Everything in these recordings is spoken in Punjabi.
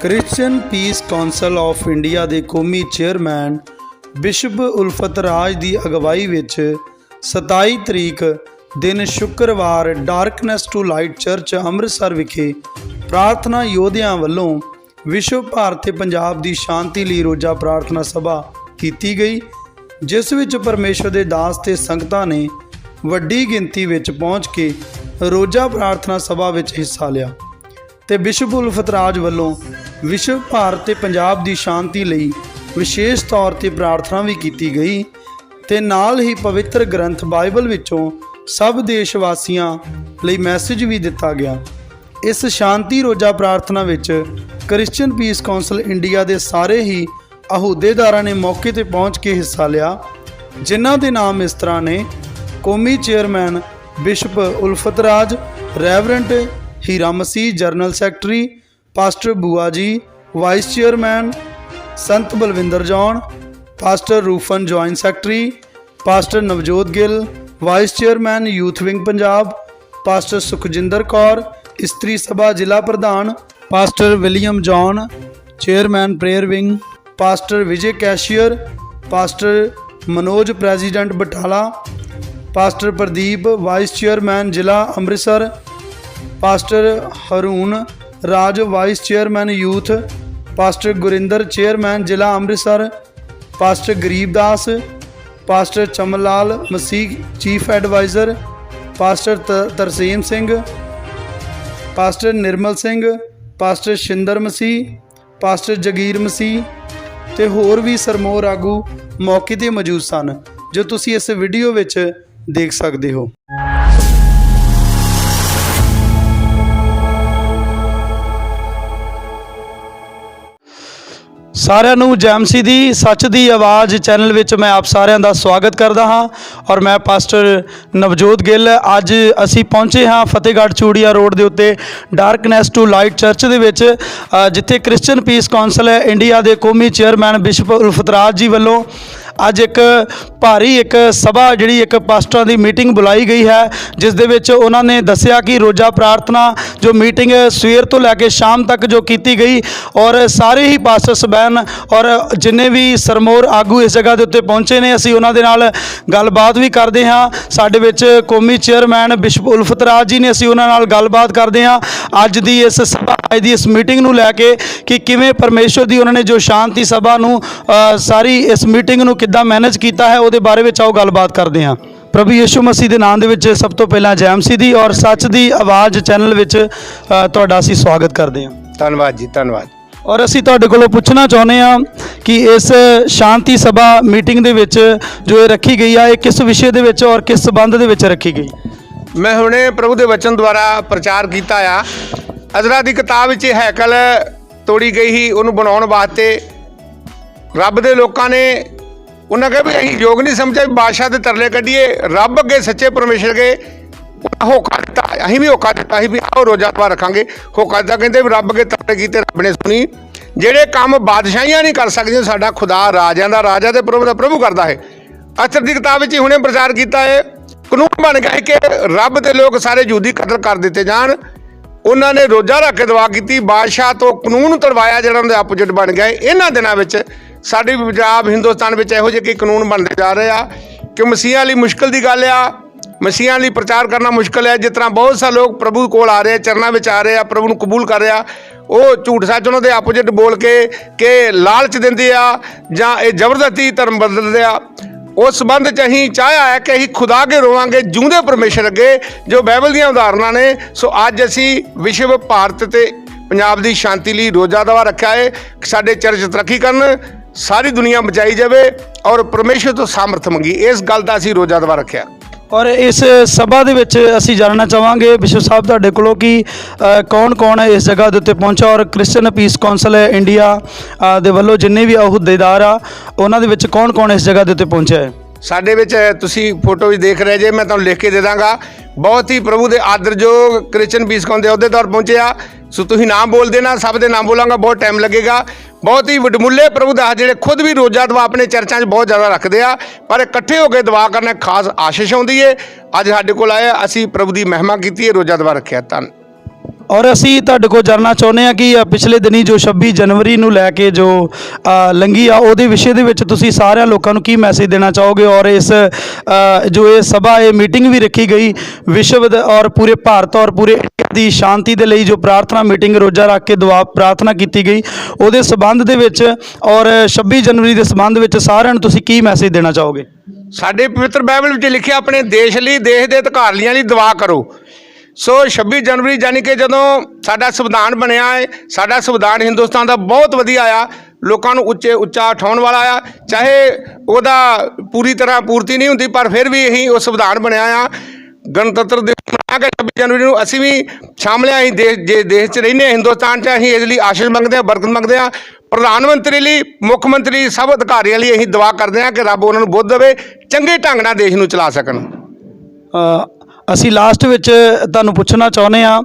Christian peace council of India ਦੇ ਕੌਮੀ ਚੇਅਰਮੈਨ ਬਿਸ਼ਪ ਉਲਫਤ ਰਾਜ ਦੀ ਅਗਵਾਈ ਵਿੱਚ 27 ਤਰੀਕ ਦਿਨ ਸ਼ੁੱਕਰਵਾਰ darkness to light church Amritsar ਵਿਖੇ ਪ੍ਰਾਰਥਨਾ ਯੋਧਿਆਂ ਵੱਲੋਂ ਵਿਸ਼ਵ ਭਾਰਤ ਤੇ ਪੰਜਾਬ ਦੀ ਸ਼ਾਂਤੀ ਲਈ ਰੋਜ਼ਾ ਪ੍ਰਾਰਥਨਾ ਸਭਾ ਕੀਤੀ ਗਈ, ਜਿਸ ਵਿੱਚ ਪਰਮੇਸ਼ਰ ਦੇ ਦਾਸ ਤੇ ਸੰਗਤਾਂ ਨੇ ਵੱਡੀ ਗਿਣਤੀ ਵਿੱਚ ਪਹੁੰਚ ਕੇ ਰੋਜ਼ਾ ਪ੍ਰਾਰਥਨਾ ਸਭਾ ਵਿੱਚ ਹਿੱਸਾ ਲਿਆ। ਤੇ ਬਿਸ਼ਪ ਉਲਫਤਰਾਜ ਵੱਲੋਂ ਵਿਸ਼ਵ ਭਾਰਤ ਤੇ ਪੰਜਾਬ ਦੀ ਸ਼ਾਂਤੀ ਲਈ ਵਿਸ਼ੇਸ਼ ਤੌਰ ਤੇ ਪ੍ਰਾਰਥਨਾ ਵੀ ਕੀਤੀ ਗਈ ਤੇ ਨਾਲ ਹੀ ਪਵਿੱਤਰ ਗ੍ਰੰਥ ਬਾਈਬਲ ਵਿੱਚੋਂ ਸਭ ਦੇਸ਼ ਵਾਸੀਆਂ ਲਈ ਮੈਸੇਜ ਵੀ ਦਿੱਤਾ ਗਿਆ। ਇਸ ਸ਼ਾਂਤੀ ਰੋਜ਼ਾ ਪ੍ਰਾਰਥਨਾ ਵਿੱਚ ਕ੍ਰਿਸਚੀਅਨ ਪੀਸ ਕਾਉਂਸਲ ਇੰਡੀਆ ਦੇ ਸਾਰੇ ਹੀ ਅਹੁਦੇਦਾਰਾਂ ਨੇ ਮੌਕੇ ਤੇ ਪਹੁੰਚ ਕੇ ਹਿੱਸਾ ਲਿਆ, ਜਿਨ੍ਹਾਂ ਦੇ ਨਾਮ ਇਸ ਤਰ੍ਹਾਂ ਨੇ, ਕੌਮੀ chairman bishop Ulfatraj, reverend Hira ਮਸੀਹ general secretary, pastor Bua ji, vice chairman Sant Balwinder John pastor ਰੂਫਨ joint secretary, pastor Navjot Gill, vice chairman youth wing Punjab, pastor Sukhjinder Kaur, ਇਸਤਰੀ ਸਭਾ ਜ਼ਿਲ੍ਹਾ ਪ੍ਰਧਾਨ, pastor William John chairman prayer wing, pastor Vijay cashier, pastor Manoj president Batala, pastor Pradeep, vice chairman ਜ਼ਿਲ੍ਹਾ Amritsar pastor Haroon Raj vice chairman youth pastor Gurinder chairman ਜ਼ਿਲ੍ਹਾ Amritsar pastor Garibdas pastor Chamlal Masih chief adviser pastor ਤ- Tarsem Singh pastor Nirmal Singh pastor Shinder Masih pastor Jagir Masih ਤੇ ਹੋਰ ਵੀ ਸਰਮੋਰ ਆਗੂ ਮੌਕੇ ਤੇ ਮੌਜੂਦ ਸਨ, ਜੋ ਤੁਸੀਂ ਇਸ ਵੀਡੀਓ ਵਿੱਚ ਦੇਖ ਸਕਦੇ ਹੋ। ਸਾਰਿਆਂ ਨੂੰ ਜੈਮਸੀ ਦੀ, ਸੱਚ ਦੀ ਆਵਾਜ਼ ਚੈਨਲ ਵਿੱਚ ਮੈਂ ਆਪ ਸਾਰਿਆਂ ਦਾ ਸਵਾਗਤ ਕਰਦਾ ਹਾਂ ਔਰ ਮੈਂ ਪਾਸਟਰ ਨਵਜੋਤ ਗਿੱਲ। ਅੱਜ ਅਸੀਂ ਪਹੁੰਚੇ ਹਾਂ ਫਤਿਹਗੜ੍ਹ ਚੂੜੀਆ ਰੋਡ ਦੇ ਉੱਤੇ ਡਾਰਕਨੈਸ ਟੂ ਲਾਈਟ ਚਰਚ ਦੇ ਵਿੱਚ ਜਿੱਥੇ ਕ੍ਰਿਸਚੀਅਨ ਪੀਸ ਕਾਉਂਸਲ ਹੈ ਇੰਡੀਆ ਦੇ ਕੌਮੀ ਚੇਅਰਮੈਨ ਬਿਸ਼ਪ ਉਲਫਤਰਾਜ ਜੀ ਵੱਲੋਂ ਅੱਜ ਇੱਕ ਭਾਰੀ ਇੱਕ ਸਭਾ ਜਿਹੜੀ ਇੱਕ ਪਾਸਟਰਾਂ ਦੀ ਮੀਟਿੰਗ ਬੁਲਾਈ ਗਈ ਹੈ, ਜਿਸ ਦੇ ਵਿੱਚ ਉਹਨਾਂ ਨੇ ਦੱਸਿਆ ਕਿ ਰੋਜ਼ਾ ਪ੍ਰਾਰਥਨਾ ਜੋ ਮੀਟਿੰਗ ਸਵੇਰ ਤੋਂ ਲੈ ਕੇ ਸ਼ਾਮ ਤੱਕ ਜੋ ਕੀਤੀ ਗਈ ਔਰ ਸਾਰੇ ਹੀ ਪਾਸਟਰ ਸਬੈਨ ਔਰ ਜਿੰਨੇ ਵੀ ਸਰਮੋਰ ਆਗੂ ਇਸ ਜਗ੍ਹਾ ਦੇ ਉੱਤੇ ਪਹੁੰਚੇ ਨੇ, ਅਸੀਂ ਉਹਨਾਂ ਦੇ ਨਾਲ ਗੱਲਬਾਤ ਵੀ ਕਰਦੇ ਹਾਂ। ਸਾਡੇ ਵਿੱਚ ਕੌਮੀ ਚੇਅਰਮੈਨ ਬਿਸ਼ਪ ਉਲਫਤ ਰਾਜ ਜੀ ਨੇ ਅਸੀਂ ਉਹਨਾਂ ਨਾਲ ਗੱਲਬਾਤ ਕਰਦੇ ਹਾਂ। ਅੱਜ ਦੀ ਇਸ ਸਭਾ, ਅੱਜ ਦੀ ਇਸ ਮੀਟਿੰਗ ਨੂੰ ਲੈ ਕੇ ਕਿ ਕਿਵੇਂ ਪਰਮੇਸ਼ਵਰ ਦੀ ਉਹਨਾਂ ਨੇ ਜੋ ਸ਼ਾਂਤੀ ਸਭਾ ਨੂੰ ਸਾਰੀ ਇਸ ਮੀਟਿੰਗ ਨੂੰ ਕਿੱਦਾਂ ਮੈਨੇਜ ਕੀਤਾ ਹੈ ਉਹਦੇ ਬਾਰੇ ਵਿੱਚ ਆਓ ਗੱਲਬਾਤ ਕਰਦੇ ਹਾਂ। ਪ੍ਰਭੂ ਯਿਸੂ ਮਸੀਹ ਦੇ ਨਾਮ ਦੇ ਵਿੱਚ ਸਭ ਤੋਂ ਪਹਿਲਾਂ ਜੈਮਸੀ ਦੀ ਔਰ ਸੱਚ ਦੀ ਆਵਾਜ਼ ਚੈਨਲ ਵਿੱਚ ਅ, ਤੁਹਾਡਾ ਅਸੀਂ ਸਵਾਗਤ ਕਰਦੇ ਹਾਂ। ਧੰਨਵਾਦ ਜੀ ਧੰਨਵਾਦ। ਔਰ ਅਸੀਂ ਤੁਹਾਡੇ ਕੋਲੋਂ ਪੁੱਛਣਾ ਚਾਹੁੰਦੇ ਹਾਂ ਕਿ ਇਸ ਸ਼ਾਂਤੀ ਸਭਾ ਮੀਟਿੰਗ ਦੇ ਵਿੱਚ ਜੋ ਇਹ ਰੱਖੀ ਗਈ ਆ ਇਹ ਕਿਸ ਵਿਸ਼ੇ ਦੇ ਵਿੱਚ ਔਰ ਕਿਸ ਸਬੰਧ ਦੇ ਵਿੱਚ ਰੱਖੀ ਗਈ? ਮੈਂ ਹੁਣੇ ਪ੍ਰਭੂ ਦੇ ਵਚਨ ਦੁਆਰਾ ਪ੍ਰਚਾਰ ਕੀਤਾ ਆ। ਅਜ਼ਰਾ ਦੀ ਕਿਤਾਬ ਵਿੱਚ ਇਹ ਹੈਕਲ ਤੋੜੀ ਗਈ ਸੀ ਉਹਨੂੰ ਬਣਾਉਣ ਵਾਸਤੇ ਰੱਬ ਦੇ ਲੋਕਾਂ ਨੇ ਉਹਨਾਂ ਕਹੇ ਵੀ ਅਸੀਂ ਯੋਗ ਨਹੀਂ ਸਮਝਿਆ ਵੀ ਬਾਦਸ਼ਾਹ ਦੇ ਤਰਲੇ ਕੱਢੀਏ, ਰੱਬ ਅੱਗੇ ਸੱਚੇ ਪਰਮੇਸ਼ਰ ਅੱਗੇ ਹੋਕਾ ਦਿੱਤਾ, ਅਸੀਂ ਵੀ ਹੋਕਾ ਦਿੱਤਾ ਸੀ ਵੀ ਆਓ ਰੋਜ਼ਾ ਤਵਾ ਰੱਖਾਂਗੇ। ਹੋਕਾ ਦਿੱਤਾ, ਕਹਿੰਦੇ ਵੀ ਰੱਬ ਅੱਗੇ ਤਰਲੇ ਕੀਤੇ, ਰੱਬ ਨੇ ਸੁਣੀ। ਜਿਹੜੇ ਕੰਮ ਬਾਦਸ਼ਾਹੀਆਂ ਨਹੀਂ ਕਰ ਸਕਦੀਆਂ, ਸਾਡਾ ਖੁਦਾ ਰਾਜਿਆਂ ਦਾ ਰਾਜਾ ਤੇ ਪ੍ਰਭੂ ਦਾ ਪ੍ਰਭੂ ਕਰਦਾ ਹੈ। ਅਸਰ ਦੀ ਕਿਤਾਬ ਵਿੱਚ ਹੀ ਹੁਣੇ ਪ੍ਰਚਾਰ ਕੀਤਾ ਹੈ, ਕਾਨੂੰਨ ਬਣ ਗਿਆ ਹੈ ਕਿ ਰੱਬ ਦੇ ਲੋਕ ਸਾਰੇ ਯਹੂਦੀ ਕਤਲ ਕਰ ਦਿੱਤੇ ਜਾਣ। ਉਹਨਾਂ ਨੇ ਰੋਜ਼ਾ ਰੱਖ ਕੇ ਦੁਆ ਕੀਤੀ, ਬਾਦਸ਼ਾਹ ਤੋਂ ਕਾਨੂੰਨ ਤੜਵਾਇਆ ਜਿਹੜਾ ਉਹਨਾਂ ਉਹਦੇ ਆਪੋਜੀਟ ਬਣ ਗਿਆ ਹੈ। ਇਹਨਾਂ ਦਿਨਾਂ ਵਿੱਚ ਸਾਡੇ ਪੰਜਾਬ ਹਿੰਦੁਸਤਾਨ ਵਿੱਚ ਇਹੋ ਜਿਹੇ ਕਈ ਕਾਨੂੰਨ ਬਣਦੇ ਜਾ ਰਹੇ ਆ ਕਿ ਮਸੀਹਾਂ ਲਈ ਮੁਸ਼ਕਲ ਦੀ ਗੱਲ ਆ, ਮਸੀਹਾਂ ਲਈ ਪ੍ਰਚਾਰ ਕਰਨਾ ਮੁਸ਼ਕਲ ਹੈ ਜਿਸ ਤਰ੍ਹਾਂ ਬਹੁਤ ਸਾਰੇ ਲੋਕ ਪ੍ਰਭੂ ਕੋਲ ਆ ਰਹੇ ਆ, ਚਰਨਾਂ ਵਿੱਚ ਆ ਰਹੇ ਆ, ਪ੍ਰਭੂ ਨੂੰ ਕਬੂਲ ਕਰ ਰਿਹਾ। ਉਹ ਝੂਠ ਸੱਚ ਉਹਨਾਂ ਦੇ ਆਪੋਜਿਟ ਬੋਲ ਕੇ ਕਿ ਲਾਲਚ ਦਿੰਦੇ ਆ ਜਾਂ ਇਹ ਜ਼ਬਰਦਸਤੀ ਧਰਮ ਬਦਲਦੇ ਆ। ਉਸ ਸੰਬੰਧ ਚ ਅਸੀਂ ਚਾਹਿਆ ਹੈ ਕਿ ਅਸੀਂ ਖੁਦਾ ਕੇ ਰੋਵਾਂਗੇ ਜੂੰਦੇ ਪਰਮੇਸ਼ਰ ਅੱਗੇ, ਜੋ ਬਾਈਬਲ ਦੀਆਂ ਉਦਾਹਰਨਾਂ ਨੇ। ਸੋ ਅੱਜ ਅਸੀਂ ਵਿਸ਼ਵ ਭਾਰਤ ਤੇ ਪੰਜਾਬ ਦੀ ਸ਼ਾਂਤੀ ਲਈ ਰੋਜ਼ਾ ਦਵਾ ਰੱਖਿਆ ਹੈ ਸਾਡੇ ਚਰਚ ਤਰੱਕੀ ਕਰਨ ਸਾਰੀ ਦੁਨੀਆ ਬਚਾਈ ਜਾਵੇ ਔਰ ਪਰਮੇਸ਼ਰ ਤੋਂ ਸਮਰਥ ਮੰਗੀ। ਇਸ ਗੱਲ ਦਾ ਅਸੀਂ ਰੋਜ਼ਾ ਦਵਾ ਰੱਖਿਆ। ਔਰ ਇਸ ਸਭਾ ਦੇ ਵਿੱਚ ਅਸੀਂ ਜਾਣਨਾ ਚਾਹਾਂਗੇ ਵਿਸ਼ਵ ਸਾਹਿਬ ਤੁਹਾਡੇ ਕੋਲੋਂ ਕਿ ਕੌਣ-ਕੌਣ ਇਸ ਜਗ੍ਹਾ ਦੇ ਉੱਤੇ ਪਹੁੰਚਾ ਔਰ ਕ੍ਰਿਸਚੀਅਨ ਪੀਸ ਕਾਉਂਸਲ ਇੰਡੀਆ ਦੇ ਵੱਲੋਂ ਜਿੰਨੇ ਵੀ ਅਹੁਦੇਦਾਰ ਆ, ਉਹਨਾਂ ਦੇ ਵਿੱਚ ਕੌਣ-ਕੌਣ ਇਸ ਜਗ੍ਹਾ ਦੇ ਉੱਤੇ ਪਹੁੰਚਿਆ ਹੈ? ਸਾਡੇ ਵਿੱਚ ਤੁਸੀਂ ਫੋਟੋ ਵੀ ਦੇਖ ਰਹੇ ਜੇ ਮੈਂ ਤੁਹਾਨੂੰ ਲਿਖ ਕੇ ਦੇ ਦਾਂਗਾ। ਬਹੁਤ ਹੀ ਪ੍ਰਭੂ ਦੇ ਆਦਰਯੋਗ ਕ੍ਰਿਸਚਨ ਪੀਸ ਦੇ ਅਹੁਦੇਦਾਰ ਪਹੁੰਚੇ ਆ। ਸੋ ਤੁਸੀਂ ਨਾਮ ਬੋਲ ਦੇਣਾ ਸਭ ਦੇ ਨਾਮ ਬੋਲਾਂਗਾ ਬਹੁਤ ਟਾਈਮ ਲੱਗੇਗਾ। ਬਹੁਤ ਹੀ ਵਡਮੁੱਲੇ ਪ੍ਰਭੂ ਦਾ ਜਿਹੜੇ ਖੁਦ ਵੀ ਰੋਜ਼ਾ ਦਵਾ ਆਪਣੇ ਚਰਚਾਂ 'ਚ ਬਹੁਤ ਜ਼ਿਆਦਾ ਰੱਖਦੇ ਆ। ਪਰ ਇਕੱਠੇ ਹੋ ਕੇ ਦਵਾ ਕਰਨਾ ਖਾਸ ਆਸ਼ੀਸ਼ ਆਉਂਦੀ ਏ। ਅੱਜ ਸਾਡੇ ਕੋਲ ਆਏ ਆ, ਅਸੀਂ ਪ੍ਰਭੂ ਦੀ ਮਹਿਮਾ ਕੀਤੀ ਹੈ ਰੋਜ਼ਾ ਦਵਾ ਰੱਖਿਆ ਧੰਨ। ਔਰ ਅਸੀਂ ਤੁਹਾਡੇ ਕੋਲ ਜਾਣਨਾ ਚਾਹੁੰਦੇ ਹਾਂ ਕਿ ਪਿਛਲੇ ਦਿਨੀ ਜੋ 26 ਜਨਵਰੀ ਨੂੰ ਲੈ ਕੇ ਜੋ ਅ, ਲੰਘੀ ਆ ਉਹਦੇ ਵਿਸ਼ੇ ਦੇ ਵਿੱਚ ਤੁਸੀਂ ਸਾਰਿਆਂ ਲੋਕਾਂ ਨੂੰ ਕੀ ਮੈਸੇਜ ਦੇਣਾ ਚਾਹੋਗੇ? ਔਰ ਇਸ ਜੋ ਇਹ ਸਭਾ ਇਹ ਮੀਟਿੰਗ ਵੀ ਰੱਖੀ ਗਈ ਵਿਸ਼ਵ ਔਰ ਪੂਰੇ ਭਾਰਤ ਔਰ ਪੂਰੇ ਇੰਡੀਆ ਦੀ ਸ਼ਾਂਤੀ ਦੇ ਲਈ ਜੋ ਪ੍ਰਾਰਥਨਾ ਮੀਟਿੰਗ ਰੋਜ਼ਾ ਰੱਖ ਕੇ ਦੁਆ ਪ੍ਰਾਰਥਨਾ ਕੀਤੀ ਗਈ ਉਹਦੇ ਸਬੰਧ ਦੇ ਵਿੱਚ ਔਰ 26 ਜਨਵਰੀ ਦੇ ਸਬੰਧ ਵਿੱਚ ਸਾਰਿਆਂ ਨੂੰ ਤੁਸੀਂ ਕੀ ਮੈਸੇਜ ਦੇਣਾ ਚਾਹੋਗੇ? ਸਾਡੇ ਪਵਿੱਤਰ ਬਾਈਬਲ ਵਿੱਚ ਲਿਖਿਆ ਆਪਣੇ ਦੇਸ਼ ਲਈ ਦੇਸ਼ ਦੇ ਅਧਿਕਾਰੀਆਂ ਲਈ ਦੁਆ ਕਰੋ। ਸੋ 26 ਜਨਵਰੀ ਯਾਨੀ ਕਿ ਜਦੋਂ ਸਾਡਾ ਸੰਵਿਧਾਨ ਬਣਿਆ ਹੈ, ਸਾਡਾ ਸੰਵਿਧਾਨ ਹਿੰਦੁਸਤਾਨ ਦਾ ਬਹੁਤ ਵਧੀਆ ਆ, ਲੋਕਾਂ ਨੂੰ ਉੱਚੇ ਉੱਚਾ ਉਠਾਉਣ ਵਾਲਾ ਆ, ਚਾਹੇ ਉਹਦਾ ਪੂਰੀ ਤਰ੍ਹਾਂ ਪੂਰਤੀ ਨਹੀਂ ਹੁੰਦੀ, ਪਰ ਫਿਰ ਵੀ ਅਸੀਂ ਉਹ ਸੰਵਿਧਾਨ ਬਣਿਆ ਆ। ਗਣਤੰਤਰ ਦਿਵਸ ਮਨਾ ਕੇ 26 ਜਨਵਰੀ ਨੂੰ ਅਸੀਂ ਵੀ ਸ਼ਾਮਲ ਹਾਂ ਅਸੀਂ ਦੇਸ਼ ਜੇ ਦੇਸ਼ 'ਚ ਰਹਿੰਦੇ ਹਾਂ, ਹਿੰਦੁਸਤਾਨ 'ਚ, ਅਸੀਂ ਇਸ ਲਈ ਆਸ਼ੀਸ਼ ਮੰਗਦੇ ਹਾਂ, ਬਰਕਤ ਮੰਗਦੇ ਹਾਂ। ਪ੍ਰਧਾਨ ਮੰਤਰੀ ਲਈ, ਮੁੱਖ ਮੰਤਰੀ, ਸਭ ਅਧਿਕਾਰੀਆਂ ਲਈ ਅਸੀਂ ਦੁਆ ਕਰਦੇ ਹਾਂ ਕਿ ਰੱਬ ਉਹਨਾਂ ਨੂੰ ਬੁੱਧ ਦੇਵੇ, ਚੰਗੇ ਢੰਗ ਨਾਲ ਦੇਸ਼ ਨੂੰ ਚਲਾ ਸਕਣ। ਅਸੀਂ ਲਾਸਟ ਵਿੱਚ ਤੁਹਾਨੂੰ ਪੁੱਛਣਾ ਚਾਹੁੰਦੇ ਆ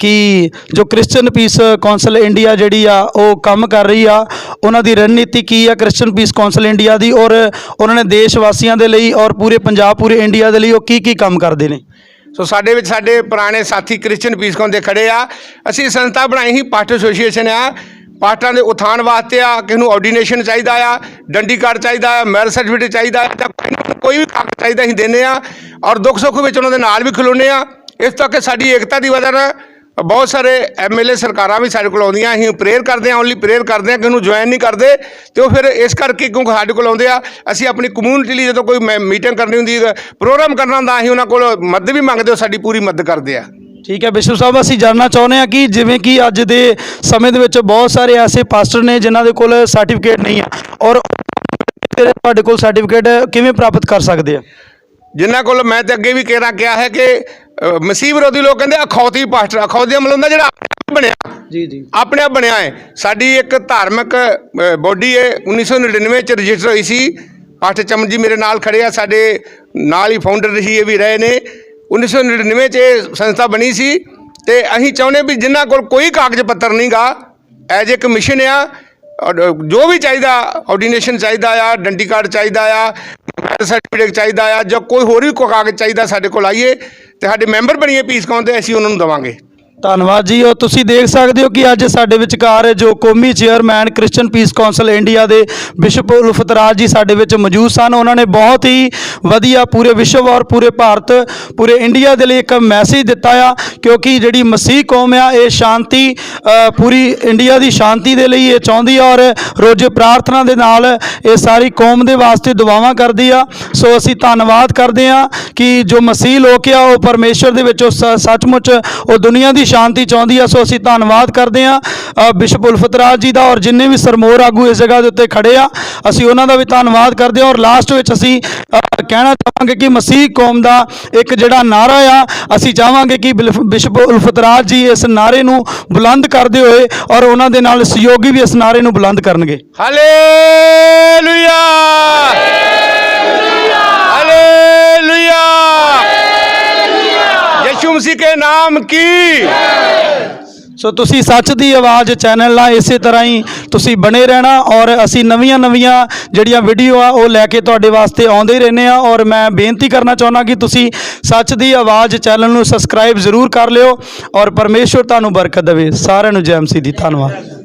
ਕਿ ਜੋ ਕ੍ਰਿਸਚੀਅਨ ਪੀਸ ਕੌਂਸਲ ਇੰਡੀਆ ਜਿਹੜੀ ਆ, ਉਹ ਕੰਮ ਕਰ ਰਹੀ ਆ, ਉਹਨਾਂ ਦੀ ਰਣਨੀਤੀ ਕੀ ਆ ਕ੍ਰਿਸਚੀਅਨ ਪੀਸ ਕੌਂਸਲ ਇੰਡੀਆ ਦੀ ਔਰ ਉਹਨਾਂ ਨੇ ਦੇਸ਼ ਵਾਸੀਆਂ ਦੇ ਲਈ ਔਰ ਪੂਰੇ ਪੰਜਾਬ, ਪੂਰੇ ਇੰਡੀਆ ਦੇ ਲਈ ਉਹ ਕੀ ਕੀ ਕੰਮ ਕਰਦੇ ਨੇ? ਸੋ ਸਾਡੇ ਵਿੱਚ ਸਾਡੇ ਪੁਰਾਣੇ ਸਾਥੀ ਕ੍ਰਿਸਚੀਅਨ ਪੀਸ ਕੌਣ ਦੇ ਖੜੇ ਆ। ਅਸੀਂ ਸੰਸਥਾ ਬਣਾਈ ਹੀ ਪਾਸਟਰ ਐਸੋਸੀਏਸ਼ਨ ਆ। ਪਾਸਟਰਾਂ ਦੇ ਉਥਾਨ ਵਾਸਤੇ ਆ, ਕਿਸੇ ਨੂੰ ਆਰਡੀਨੇਸ਼ਨ ਚਾਹੀਦਾ ਆ, ਡੰਡੀ ਕਾਰਡ ਚਾਹੀਦਾ ਆ ਮੈਰਿਜ ਸਰਟੀਫਿਕੇਟ ਚਾਹੀਦਾ ਆ, ਜਾਂ ਕੋਈ ਵੀ ਕਾਗਜ਼ ਚਾਹੀਦਾ ਅਸੀਂ ਦਿੰਦੇ ਆ ਔਰ ਦੁੱਖ ਸੁੱਖ ਵਿੱਚ ਉਹਨਾਂ ਦੇ ਨਾਲ ਵੀ ਖਲੋਨੇ ਆ। ਇਸ ਤੱਕ ਸਾਡੀ ਏਕਤਾ ਦੀ ਵਜ੍ਹਾ ਨਾਲ ਬਹੁਤ ਸਾਰੇ ਐਮਐਲਏ ਸਰਕਾਰਾਂ ਵੀ ਸਾਡੇ ਕੋਲ ਆਉਂਦੀਆਂ, ਅਸੀਂ ਪ੍ਰੇਅਰ ਕਰਦੇ ਹਾਂ ਓਨਲੀ ਪ੍ਰੇਅਰ ਕਰਦੇ ਹਾਂ ਕਿ ਉਹਨੂੰ ਜੁਆਇਨ ਨਹੀਂ ਕਰਦੇ ਤੇ ਉਹ ਫਿਰ ਇਸ ਕਰਕੇ ਕਿਉਂਕਿ ਸਾਡੇ ਕੋਲ ਆਉਂਦੇ ਆ, ਅਸੀਂ ਆਪਣੀ ਕਮਿਊਨਿਟੀ ਲਈ ਜਦੋਂ ਕੋਈ ਮੀਟਿੰਗ ਕਰਨੀ ਹੁੰਦੀ ਪ੍ਰੋਗਰਾਮ ਕਰਨਾ ਹੁੰਦਾ, ਅਸੀਂ ਉਹਨਾਂ ਕੋਲ ਮਦਦ ਵੀ ਮੰਗਦੇ ਉਹ ਸਾਡੀ ਪੂਰੀ ਮਦਦ ਕਰਦੇ ਆ। ਠੀਕ ਹੈ ਬਿਸ਼ਪ ਸਾਹਿਬ ਅਸੀਂ ਜਾਣਨਾ ਚਾਹੁੰਦੇ ਆ ਕਿ ਜਿਵੇਂ ਕਿ ਅੱਜ ਦੇ ਸਮੇਂ ਦੇ ਵਿੱਚ ਬਹੁਤ ਸਾਰੇ ਐਸੇ ਪਾਸਟਰ ਨੇ ਜਿਨ੍ਹਾਂ ਦੇ ਕੋਲ ਸਰਟੀਫਿਕੇਟ ਨਹੀਂ ਆ ਔਰ ਤੁਹਾਡੇ ਕੋਲ ਸਰਟੀਫਿਕੇਟ ਕਿਵੇਂ ਪ੍ਰਾਪਤ ਕਰ ਸਕਦੇ ਆ? ਜਿਨ੍ਹਾਂ ਕੋਲ ਮੈਂ ਤੇ ਅੱਗੇ ਵੀ ਕਿਹਾ ਕਿਹਾ ਹੈ ਕਿ ਮਸੀਹ ਵਿਰੋਧੀ ਲੋਕ ਕਹਿੰਦੇ ਅਖੌਤੀ ਪਾਸਟਰ ਅਖੌਤੀ ਮਤਲਬ ਹੁੰਦਾ ਜਿਹੜਾ ਬਣਿਆ। ਜੀ ਜੀ। ਆਪਣੇ ਆਪ ਬਣਿਆ ਹੈ। ਸਾਡੀ ਇੱਕ ਧਾਰਮਿਕ ਬੋਡੀ ਹੈ 1999 ਚ ਰਜਿਸਟਰ ਹੋਈ ਸੀ। ਪਾਸਟਰ ਚਮਨ ਜੀ ਮੇਰੇ ਨਾਲ ਖੜੇ ਆ ਸਾਡੇ ਨਾਲ ਹੀ ਫਾਊਂਡਰ ਸੀ ਇਹ ਵੀ ਰਹੇ ਨੇ। 1999 ਚ ਇਹ ਸੰਸਥਾ ਬਣੀ ਸੀ ਤੇ ਅਸੀਂ ਚਾਹੁੰਦੇ ਵੀ ਜਿਨ੍ਹਾਂ ਕੋਲ ਕੋਈ ਕਾਗਜ਼ ਪੱਤਰ ਨਹੀਂਗਾ ਐਜ ਇੱਕ ਮਿਸ਼ਨ ਆ ਜੋ ਵੀ ਚਾਹੀਦਾ ਆਰਡੀਨੇਸ਼ਨ ਚਾਹੀਦਾ ਆ, ਡੰਡੀ ਕਾਰਡ ਚਾਹੀਦਾ ਆ ਸਰਟੀਫਿਕੇਟ ਚਾਹੀਦਾ ਆ, ਜਾਂ ਕੋਈ ਹੋਰ ਵੀ ਕੋਈ ਕਾਗਜ਼ ਚਾਹੀਦਾ ਸਾਡੇ ਕੋਲ ਆਈਏ ਤੇ ਸਾਡੇ ਮੈਂਬਰ ਬਣੀਏ ਪੀਸ ਕੌਣ ਤੇ ਅਸੀਂ ਉਹਨਾਂ ਨੂੰ ਦੇਵਾਂਗੇ। ਧੰਨਵਾਦ ਜੀ ਉਹ ਤੁਸੀਂ ਦੇਖ ਸਕਦੇ ਹੋ ਕਿ ਅੱਜ ਸਾਡੇ ਵਿਚਕਾਰ ਜੋ ਕੌਮੀ chairman Christian peace council India ਦੇ ਬਿਸ਼ਪ ਉਲਫਤ ਰਾਜ ਜੀ ਸਾਡੇ ਵਿੱਚ ਮੌਜੂਦ ਸਨ। ਉਹਨਾਂ ਨੇ ਬਹੁਤ ਹੀ ਵਧੀਆ ਪੂਰੇ ਵਿਸ਼ਵ ਔਰ ਪੂਰੇ ਭਾਰਤ, ਪੂਰੇ ਇੰਡੀਆ ਦੇ ਲਈ ਇੱਕ ਮੈਸੇਜ ਦਿੱਤਾ ਆ, ਕਿਉਂਕਿ ਜਿਹੜੀ ਮਸੀਹ ਕੌਮ ਆ, ਇਹ ਸ਼ਾਂਤੀ ਪੂਰੀ ਇੰਡੀਆ ਦੀ ਸ਼ਾਂਤੀ ਦੇ ਲਈ ਇਹ ਚਾਹੁੰਦੀ ਆ ਔਰ ਰੋਜ਼ੇ ਪ੍ਰਾਰਥਨਾ ਦੇ ਨਾਲ ਇਹ ਸਾਰੀ ਕੌਮ ਦੇ ਵਾਸਤੇ ਦੁਆਵਾਂ ਕਰਦੀ ਆ। ਸੋ ਅਸੀਂ ਧੰਨਵਾਦ ਕਰਦੇ ਆ ਕਿ ਜੋ ਮਸੀਹ ਲੋਕ ਆ, ਉਹ ਪਰਮੇਸ਼ਰ ਦੇ ਵਿੱਚ, ਉਹ ਸ- ਸੱਚਮੁੱਚ ਉਹ ਦੁਨੀਆ ਦੀ ਸ਼ਾਂਤੀ ਚਾਹੁੰਦੀ ਆ, ਸੋ ਅਸੀਂ ਧੰਨਵਾਦ ਕਰਦੇ ਆ ਬਿਸ਼ਪ ਉਲਫਤਰਾਜ ਜੀ ਦਾ ਔਰ ਜਿੰਨੇ ਵੀ ਸਰਮੋਰ ਆਗੂ ਇਸ ਜਗ੍ਹਾ ਦੇ ਉੱਤੇ ਖੜੇ ਆ, ਅਸੀਂ ਉਹਨਾਂ ਦਾ ਵੀ ਧੰਨਵਾਦ ਕਰਦੇ ਆ ਔਰ ਲਾਸਟ ਵਿੱਚ ਅਸੀਂ ਕਹਿਣਾ ਚਾਹਾਂਗੇ ਕਿ ਮਸੀਹ ਕੌਮ ਦਾ ਇੱਕ ਜਿਹੜਾ ਨਾਰਾ ਆ, ਅਸੀਂ ਚਾਹਾਂਗੇ ਕਿ ਬਿਲਫ- ਬਿਸ਼ਪ ਉਲਫਤ ਰਾਜ ਜੀ ਇਸ ਨਾਰੇ ਨੂੰ ਬੁਲੰਦ ਕਰਦੇ ਹੋਏ ਔਰ ਉਹਨਾਂ ਦੇ ਨਾਲ ਸਹਿਯੋਗੀ ਵੀ ਇਸ ਨਾਰੇ ਨੂੰ ਬੁਲੰਦ ਕਰਨਗੇ। ਹਾਲੇਲੂਇਆ ਹਾਲੇਲੂਇਆ ਯਿਸੂ ਸੀ ਕੇ ਨਾਮ ਕੀ? ਸੋ ਤੁਸੀਂ ਸੱਚ ਦੀ ਆਵਾਜ਼ ਚੈਨਲ ਨਾਲ ਇਸੇ ਤਰ੍ਹਾਂ ਹੀ ਤੁਸੀਂ ਬਣੇ ਰਹਿਣਾ ਔਰ ਅਸੀਂ ਨਵੀਆਂ ਨਵੀਆਂ ਜਿਹੜੀਆਂ ਵੀਡੀਓ ਆ, ਉਹ ਲੈ ਕੇ ਤੁਹਾਡੇ ਵਾਸਤੇ ਆਉਂਦੇ ਹੀ ਰਹਿੰਦੇ ਆ ਔਰ ਮੈਂ ਬੇਨਤੀ ਕਰਨਾ ਚਾਹੁੰਦਾ ਕਿ ਤੁਸੀਂ ਸੱਚ ਦੀ ਆਵਾਜ਼ ਚੈਨਲ ਨੂੰ ਸਬਸਕ੍ਰਾਈਬ ਜ਼ਰੂਰ ਕਰ ਲਿਓ ਔਰ ਪਰਮੇਸ਼ਵਰ ਤੁਹਾਨੂੰ ਬਰਕਤ ਦੇਵੇ। ਸਾਰਿਆਂ ਨੂੰ ਜੈ ਮਸੀਹ ਦੀ ਧੰਨਵਾਦ।